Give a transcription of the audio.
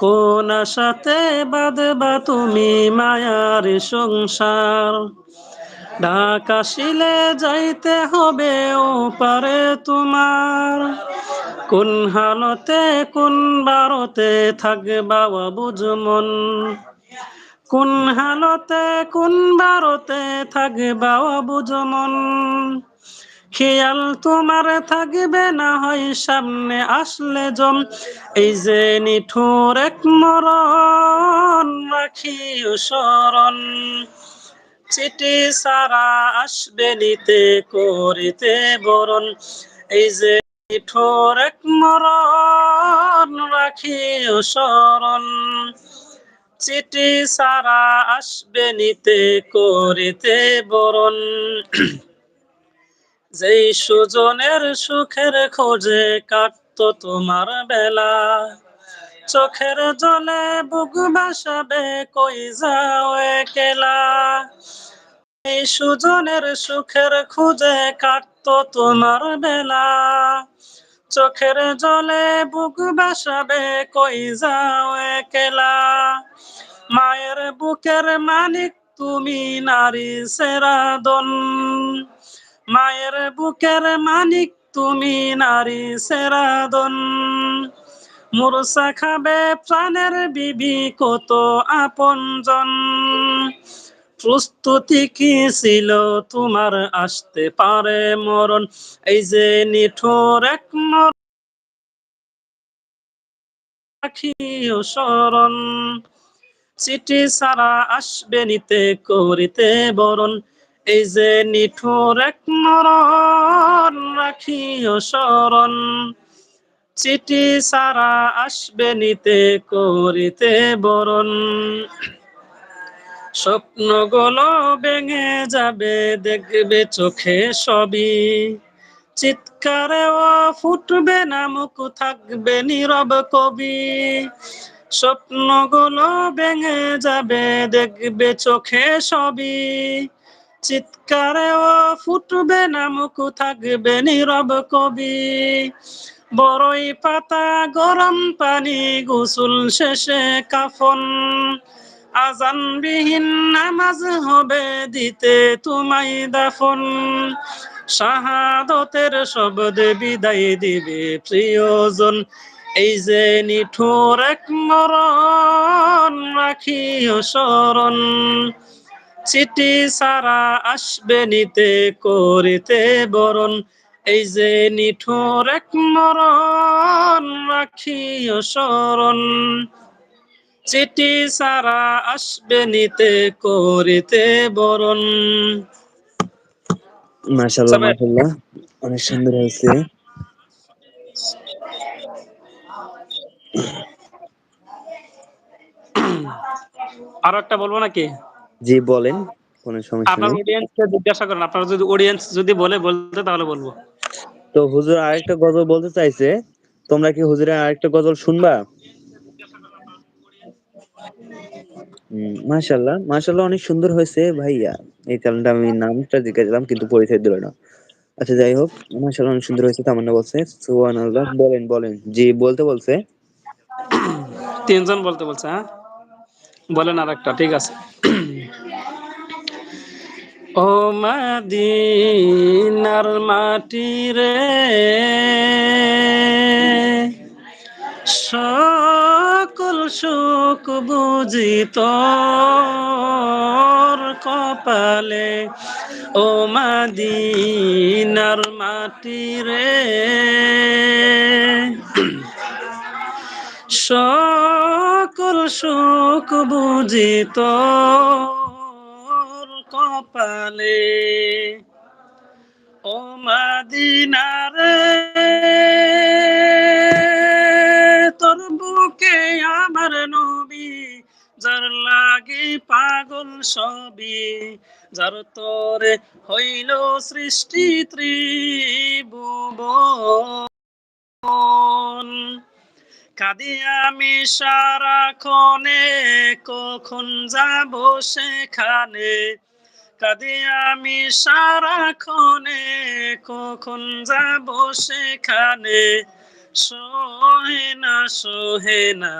কোন আশাতে বাঁধবা তুমি মায়ার সংসার? ঢাকা শিলে যাইতে হবে ও পারে তোমার। কোন হালতে কোন বারতে থাকবা বুঝমন কোন হালতে কোন বারতে থাকবা বুঝমন খেয়াল তোমার থাকবে না হয় সামনে আসলে জম। এই যে নিঠুর এক মরণ, রাখি স্মরণ। চিঠি সারা আসবে নিতে, করিতে বরণ। এই যে নিঠুর এক মরণ, রাখি স্মরণ। চিঠি সারা আসবে নিতে, করিতে বরণ। যেই সুজনের সুখের খোঁজে কাটত তোমার বেলা। চোখের জলে বুক বাসাবে কই যাও একলা? এই সুজনের সুখের খুঁজে কাটত তোমার বেলা। চোখের জলে বুক বাসাবে কই যাও একলা? মায়ের বুকের মালিক তুমি নারী সেরাদন মায়ের বুকের মানিক তুমি নারী সেরাদন। মুরসা খাবে প্রাণের বিবি কত আপনজন। প্রস্তুতি কি ছিল তোমার আসতে পারে মরণ। এই যে নিঠোর এক স্মরণ। চিঠি সারা আসবে নিতে করিতে বরণ। এই যে নিঠুর এক মরণ রাখিও স্মরণ চিঠি সারা আসবে নিতে, করিতে বরণ। স্বপ্নগুলো ভেঙে যাবে, দেখবে চোখে সবই। ও ফুটবে না, মুখ থাকবে নীরব কবি। স্বপ্নগুলো ভেঙে যাবে, দেখবে চোখে সবই। চিৎকারে ও ফুটবে না মুখ, থাকবে নীরব কবি। বড়ই পাতা গরম পানি, গোসল শেষে কাফন। আজানবিহীন নামাজ হবে, দিতে তোমায় দাফন। শাহাদতের শব্দে বিদায় দিবে প্রিয়জন। এই যে নিঠুর এক মরণ, রাখিও স্মরণ। চিঠি সারা আসবে নিতে করিতে বরণ। এই যে নিঠুর এক মরণ রাখিও স্মরণ চিঠি সারা আসবে নিতে করিতে বরণ। মাশাল্লাহ অনেক সুন্দর হয়েছে। আরও একটা বলব নাকি? জি বলেন কোনো সমস্যা আপনার অডিয়েন্সকে জিজ্ঞাসা করেন আপনার যদি অডিয়েন্স যদি বলে বলতে তাহলে বলব। তো হুজুর আরেকটা গজল বলতে চাইছে তোমরা কি হুজুরের আরেকটা গজল শুনবা? মাশাল্লাহ মাশাল্লাহ অনেক সুন্দর হয়েছে ভাইয়া। এই কারণে আমি নামটা জিজ্ঞাসা কিন্তু পরিচয় দিল না। আচ্ছা যাই হোক মাশাল্লাহ অনেক সুন্দর হয়েছে তামান্না বলছে সুবহানাল্লাহ বলেন বলেন। জি বলতে বলছে। তিনজন বলতে বলছে হ্যাঁ? বলেন আর একটা ঠিক আছে। ও মাদিনার মাটি রে। সকল সুখ বুঝি তোর কপালে। ও মাদিনার মাটি রে। সকল সুখ বুঝি তোর কপালে। ও মাদিনারে তোর বুকে আমার নবী, যার লাগে পাগল সবই যার তোরে হইল সৃষ্টি ত্রিভুবন। কাঁদি আমি সারাক্ষণে, কখন যাব সেখানে? কাঁদি আমি সারাক্ষণে কখন যাব সেখানে? সোহে না সোহে না।